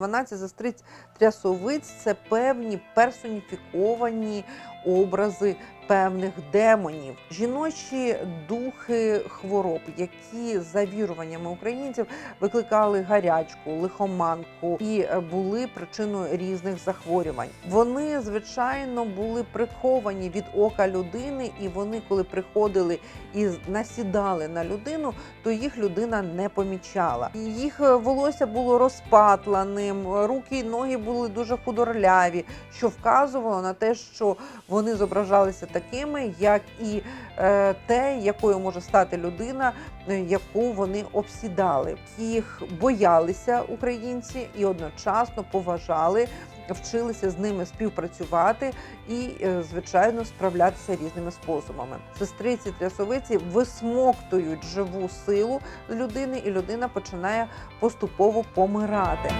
12 застриць трясовиць це певні персоніфіковані образи певних демонів, жіночі духи хвороб, які за віруваннями українців викликали гарячку, лихоманку і були причиною різних захворювань. Вони звичайно були приховані від ока людини, і вони, коли приходили і насідали на людину, то їх людина не помічала. Їх волосся було розпатланим, руки і ноги були дуже худорляві, що вказувало на те, що вони зображалися такими, як і е, те, якою може стати людина, е, яку вони обсідали. Їх боялися українці і одночасно поважали. Вчилися з ними співпрацювати і, е, звичайно, справлятися різними способами. Сестриці трясовиці висмоктують живу силу людини, і людина починає поступово помирати.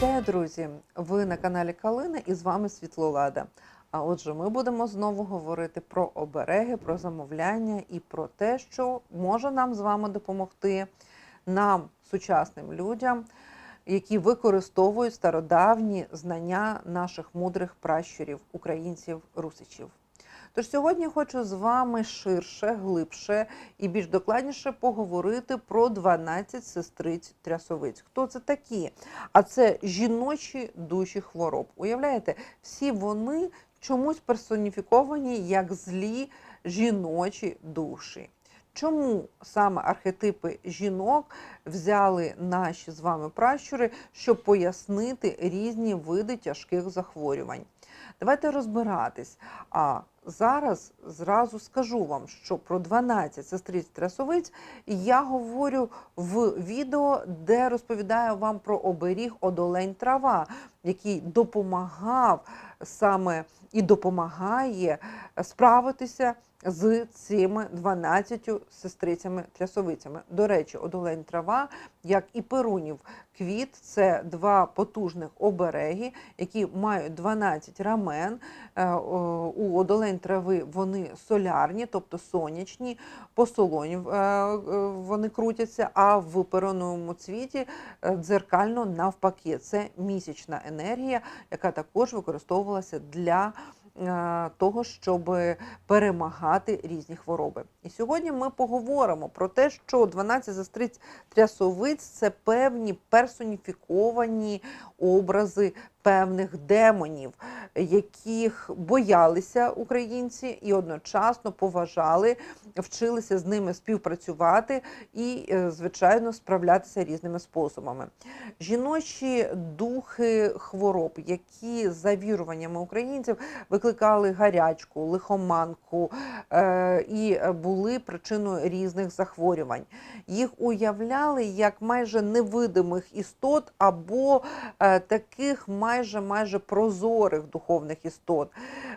Вітаю, друзі! Ви на каналі Калина і з вами Світлолада. А отже, ми будемо знову говорити про обереги, про замовляння і про те, що може нам з вами допомогти нам, сучасним людям, які використовують стародавні знання наших мудрих пращурів, українців, русичів. Тож сьогодні хочу з вами ширше, глибше і більш докладніше поговорити про 12 сестриць трясовиць. Хто це такі? А це жіночі душі хвороб. Уявляєте, всі вони чомусь персоніфіковані як злі жіночі душі. Чому саме архетипи жінок взяли наші з вами пращури, щоб пояснити різні види тяжких захворювань? Давайте розбиратись. Зараз зразу скажу вам, що про 12 сестриць трясовиць я говорю в відео, де розповідаю вам про оберіг одолень трава, який допомагав саме і допомагає справитися з цими 12 сестрицями трясовицями. До речі, одолень трава, як і перунів квіт, це два потужних обереги, які мають 12 рамен. Е, У одолень трави вони солярні, тобто сонячні, по солоні е, е, вони крутяться, а в пероновому цвіті дзеркально навпаки. Це місячна енергія, яка також використовувалася для того, щоб перемагати різні хвороби. І сьогодні ми поговоримо про те, що 12 застриць трясовиць це певні персоніфіковані образи певних демонів, яких боялися українці і одночасно поважали, вчилися з ними співпрацювати і, е, звичайно, справлятися різними способами. Жіночі духи хвороб, які за віруваннями українців викликали гарячку, лихоманку е, і були причиною різних захворювань. Їх уявляли як майже невидимих істот або е, таких майже майже прозорих духовних істот.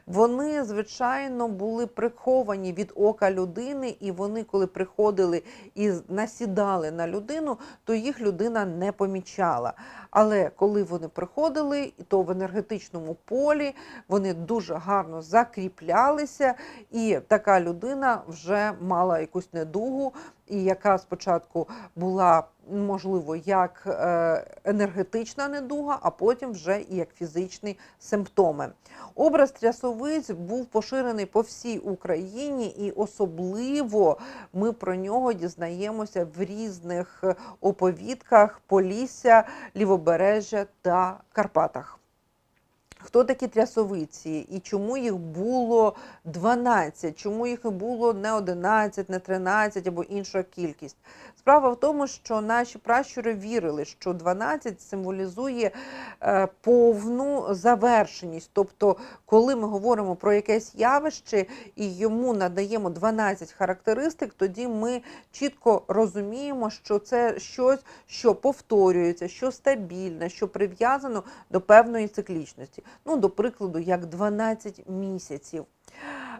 Вони, звичайно, були приховані від ока людини, і вони, коли приходили і насідали на людину, то їх людина не помічала. Але коли вони приходили, то в енергетичному полі вони дуже гарно закріплялися, і така людина вже мала якусь недугу, і яка спочатку була можливо як е, енергетична недуга, а потім вже і як фізичні симптоми. Образ трясовиць був поширений по всій Україні, і особливо ми про нього дізнаємося в різних оповідках Полісся, Лівобережжя та Карпатах. Хто такі трясовиці і чому їх було 12, чому їх було не 11, не 13 або інша кількість? Справа в тому, що наші пращури вірили, що 12 символізує е, повну завершеність. Тобто, коли ми говоримо про якесь явище і йому надаємо 12 характеристик, тоді ми чітко розуміємо, що це щось, що повторюється, що стабільне, що прив'язано до певної циклічності. Ну, до прикладу, як 12 місяців.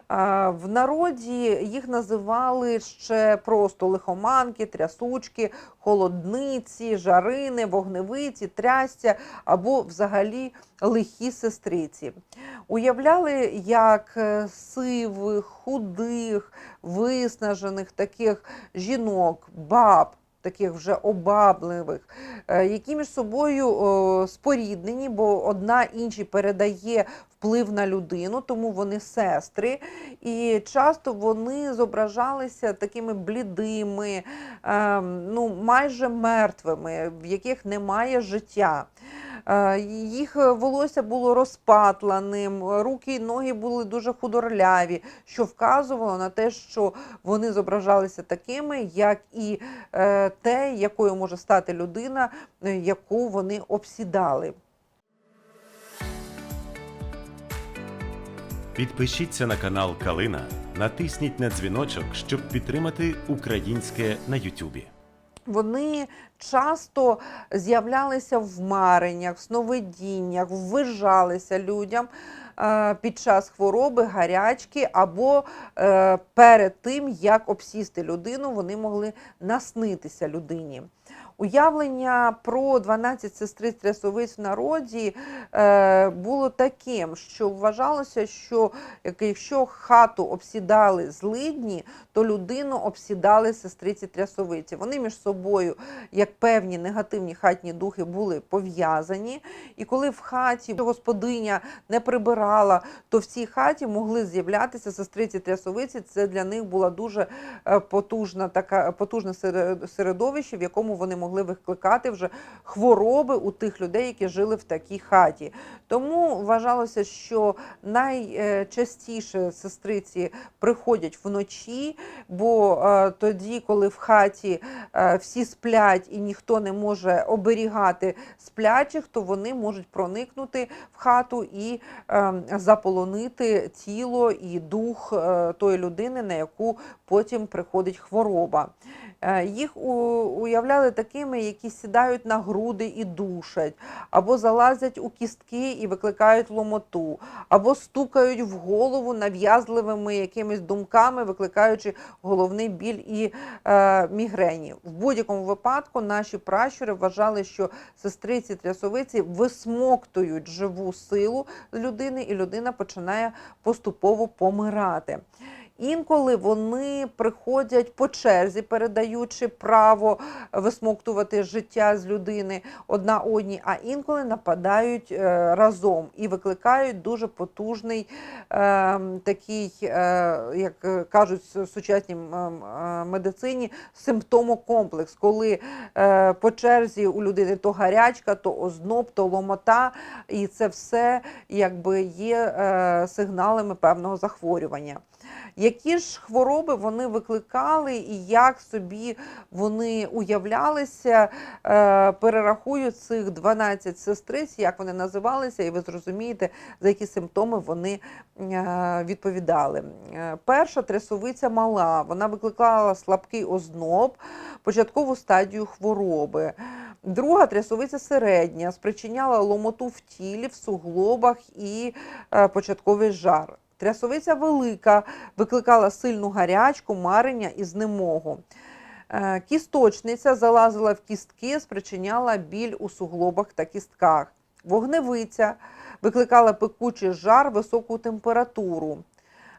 В народі їх називали ще просто лихоманки, трясучки, холодниці, жарини, вогневиці, трястя або взагалі лихі сестриці. Уявляли, як е, сивих, худих, виснажених таких жінок, баб, таких вже обабливих, е, які між собою споріднені, бо одна іншій передає вплив на людину, тому вони сестри. І часто вони зображалися такими блідими, ем, ну майже мертвими, в яких немає життя. Е, Їх волосся було розпатланим, руки і ноги були дуже худорляві, що вказувало на те, що вони зображалися такими, як і е, те, якою може стати людина, е, яку вони обсідали. Підпишіться на канал Калина, натисніть на дзвіночок, щоб підтримати українське на Ютубі. Вони часто з'являлися в мареннях, в сновидіннях, ввижалися людям е, під час хвороби, гарячки, або е, перед тим, як обсісти людину, вони могли наснитися людині. Уявлення про 12 сестриць трясовиць в народі е, було таким, що вважалося, що якщо хату обсідали злидні, то людину обсідали сестриці трясовиці. Вони між собою, як певні негативні хатні духи, були пов'язані. І коли в хаті господиня не прибирала, то в цій хаті могли з'являтися сестриці трясовиці. Це для них була дуже е, потужна така потужне середовище, в якому вони могли викликати вже хвороби у тих людей, які жили в такій хаті. Тому вважалося, що найчастіше сестриці приходять вночі, бо е, тоді, коли в хаті е, всі сплять і ніхто не може оберігати сплячих, то вони можуть проникнути в хату і е, заполонити тіло і дух тої людини, на яку потім приходить хвороба. Їх уявляли такими, які сідають на груди і душать, або залазять у кістки і викликають ломоту, або стукають в голову нав'язливими якимись думками, викликаючи головний біль і е, мігрені. В будь-якому випадку наші пращури вважали, що сестриці трясовиці висмоктують живу силу з людини, і людина починає поступово помирати. Інколи вони приходять по черзі, передаючи право висмоктувати життя з людини одна одній, а інколи нападають е, разом і викликають дуже потужний е, такий, е, як кажуть в сучасній медицині, симптомокомплекс, коли по черзі у людини то гарячка, то озноб, то ломота, і це все якби є сигналами певного захворювання. Які ж хвороби вони викликали і як собі вони уявлялися, е, перерахую цих 12 сестриць, як вони називалися, і ви зрозумієте, за які симптоми вони е, відповідали. Е, Перша трясовиця мала, вона викликала слабкий озноб, початкову стадію хвороби. Друга трясовиця середня, спричиняла ломоту в тілі, в суглобах і початковий жар. Трясовиця велика викликала сильну гарячку, марення і знемогу. Е, Кісточниця залазила в кістки, спричиняла біль у суглобах та кістках. Вогневиця викликала пекучий жар, високу температуру.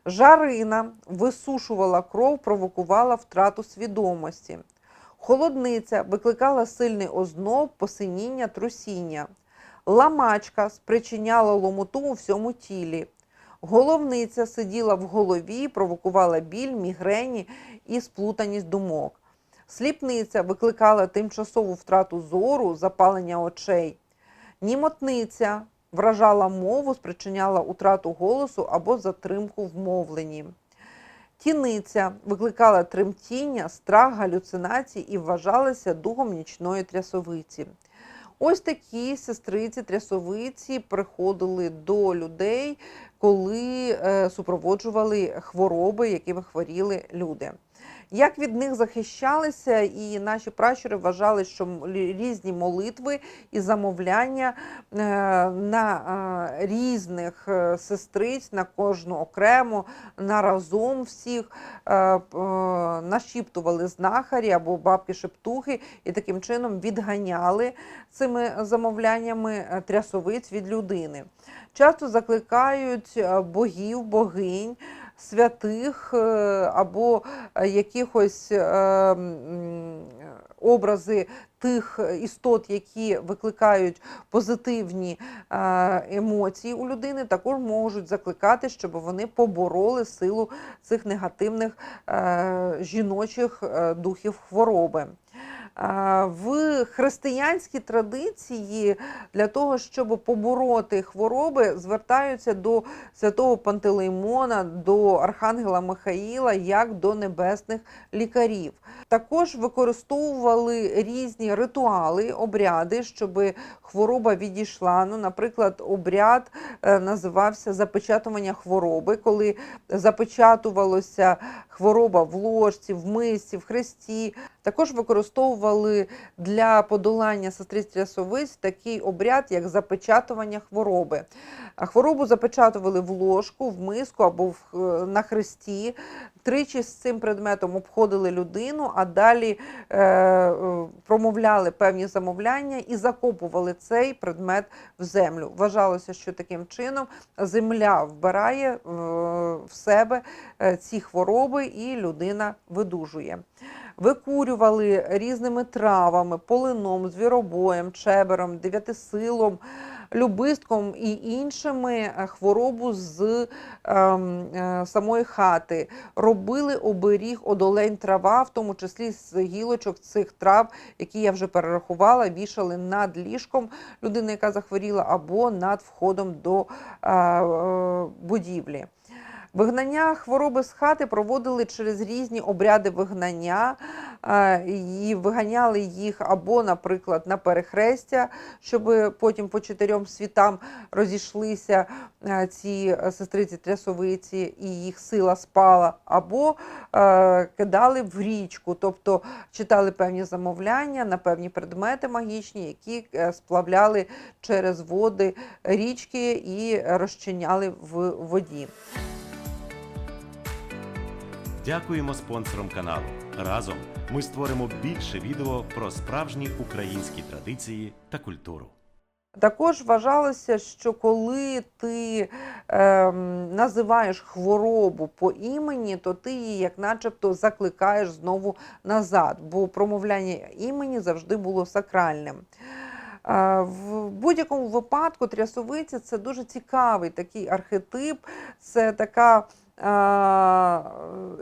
Жарина висушувала кров, провокувала втрату свідомості. Холодниця викликала сильний озноб, посиніння, трусіння. Ламачка спричиняла ломоту у всьому тілі. Головниця сиділа в голові, провокувала біль, мігрені і сплутаність думок. Сліпниця викликала тимчасову втрату зору, запалення очей. Німотниця вражала мову, спричиняла утрату голосу або затримку в мовленні. Тіниця викликала тремтіння, страх, галюцинації і вважалася духом нічної трясовиці. Ось такі сестриці трясовиці приходили до людей, коли е, супроводжували хвороби, якими хворіли люди. Як від них захищалися, і наші пращури вважали, що різні молитви і замовляння е, на е, різних е, сестриць, на кожну окремо, на разом всіх нашіптували знахарі або бабки-шептухи, і таким чином відганяли цими замовляннями трясовиць від людини. Часто закликають богів, богинь святих е, або е, якихось е, образи тих істот, які викликають позитивні емоції у людини, також можуть закликати, щоб вони побороли силу цих негативних жіночих духів хвороби. В християнській традиції для того, щоб побороти хвороби, звертаються до святого Пантелеймона, до Архангела Михаїла як до небесних лікарів. Також використовували різні ритуали, обряди, щоб хвороба відійшла. Ну, наприклад, обряд е, називався запечатування хвороби, коли запечатувалося хвороба в ложці, в мисці, в хресті. Також використовували для подолання сестриць трясовиць такий обряд, як запечатування хвороби. Хворобу запечатували в ложку, в миску або в, е, на хресті. Тричі з цим предметом обходили людину, а далі е, е, промовляли певні замовляння і закопували цей предмет в землю. Вважалося, що таким чином земля вбирає в себе ці хвороби, і людина видужує. Викурювали різними травами, полином, звіробоєм, чебером, дев'ятисилом, любистком і іншими е, хворобу з ем, е, самої хати. Робили оберіг одолень трава, в тому числі з гілочок цих трав, які я вже перерахувала, вішали над ліжком людини, яка захворіла, або над входом до е, е, будівлі. Вигнання хвороби з хати проводили через різні обряди вигнання е, і виганяли їх або, наприклад, на перехрестя, щоб потім по чотирьом світам розійшлися е, ці е, сестриці трясовиці і їх сила спала, або кидали в річку, тобто читали певні замовляння на певні предмети магічні, які сплавляли через води річки і розчиняли в воді. Дякуємо спонсорам каналу. Разом ми створимо більше відео про справжні українські традиції та культуру. Також вважалося, що коли ти ем, називаєш хворобу по імені, то ти її як начебто закликаєш знову назад, бо промовляння імені завжди було сакральним. Е, В будь-якому випадку трясовиці це дуже цікавий такий архетип, це така е,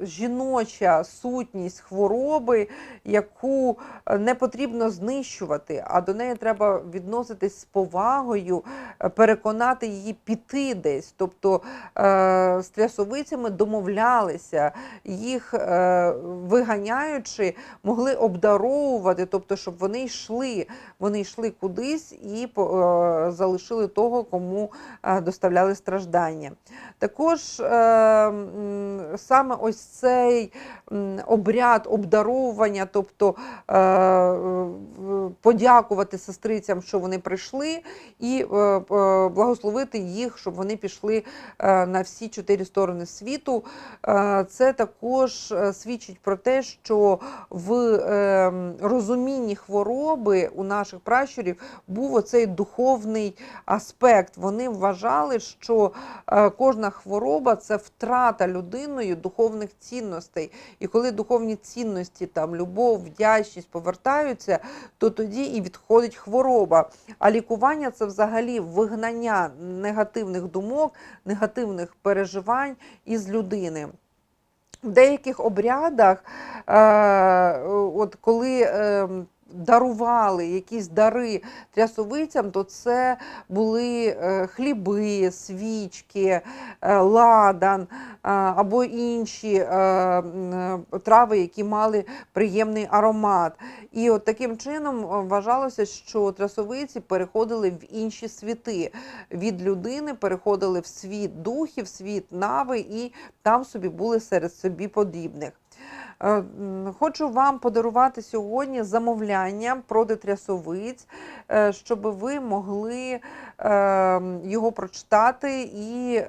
жіноча сутність хвороби, яку е, не потрібно знищувати, а до неї треба відноситись з повагою, е, переконати її піти десь. Тобто е, з трясовицями домовлялися, їх виганяючи, могли обдаровувати, тобто, щоб вони йшли, вони йшли кудись і залишили того, кому доставляли страждання. Також саме ось цей обряд обдаровування, тобто е, подякувати сестрицям, що вони прийшли, і е, е, благословити їх, щоб вони пішли на всі чотири сторони світу. Це також свідчить про те, що в розумінні хвороби у наших пращурів був оцей духовний аспект. Вони вважали, що кожна хвороба це втрата людиною духовних цінностей. І коли духовні цінності, там любов, вдячність повертаються, то тоді і відходить хвороба. А лікування це взагалі вигнання негативних думок, негативних переживань із людини. В деяких обрядах, е, от коли е, дарували якісь дари трясовицям, то це були е, хліби, свічки, е, ладан е, або інші трави, які мали приємний аромат. І от таким чином вважалося, що трясовиці переходили в інші світи від людини, переходили в світ духів, світ нави, і там собі були серед собі подібних. Е, Хочу вам подарувати сьогодні замовляння проти трясовиць, е, щоб ви могли е, його прочитати, і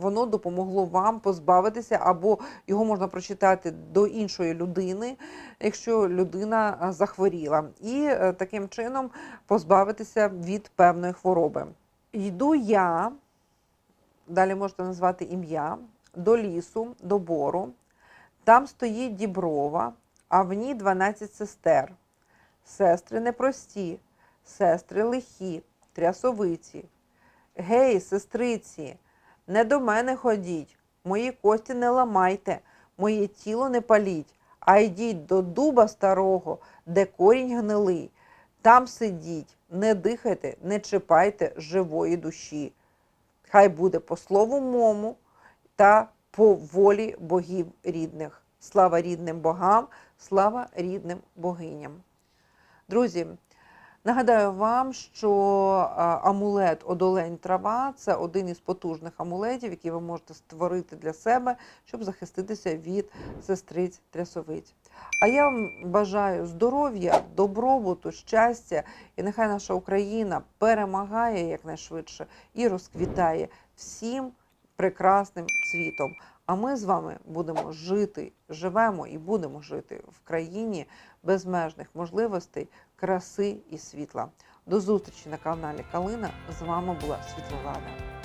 воно допомогло вам позбавитися, або його можна прочитати до іншої людини, якщо людина захворіла, і таким чином позбавитися від певної хвороби. Йду я, далі можете назвати ім'я, до лісу, до бору. Там стоїть діброва, а в ній 12 сестер. Сестри непрості, сестри лихі, трясовиці. Гей, сестриці, не до мене ходіть, мої кості не ламайте, моє тіло не паліть, а йдіть до дуба старого, де корінь гнилий. Там сидіть, не дихайте, не чіпайте живої душі. Хай буде по слову мому та по волі богів рідних. Слава рідним богам, слава рідним богиням. Друзі, нагадаю вам, що амулет Одолень трава це один із потужних амулетів, які ви можете створити для себе, щоб захиститися від сестриць трясовиць. А я вам бажаю здоров'я, добробуту, щастя, і нехай наша Україна перемагає якнайшвидше і розквітає всім прекрасним світом. А ми з вами будемо жити, живемо і будемо жити в країні безмежних можливостей, краси і світла. До зустрічі на каналі Калина. З вами була Світловада.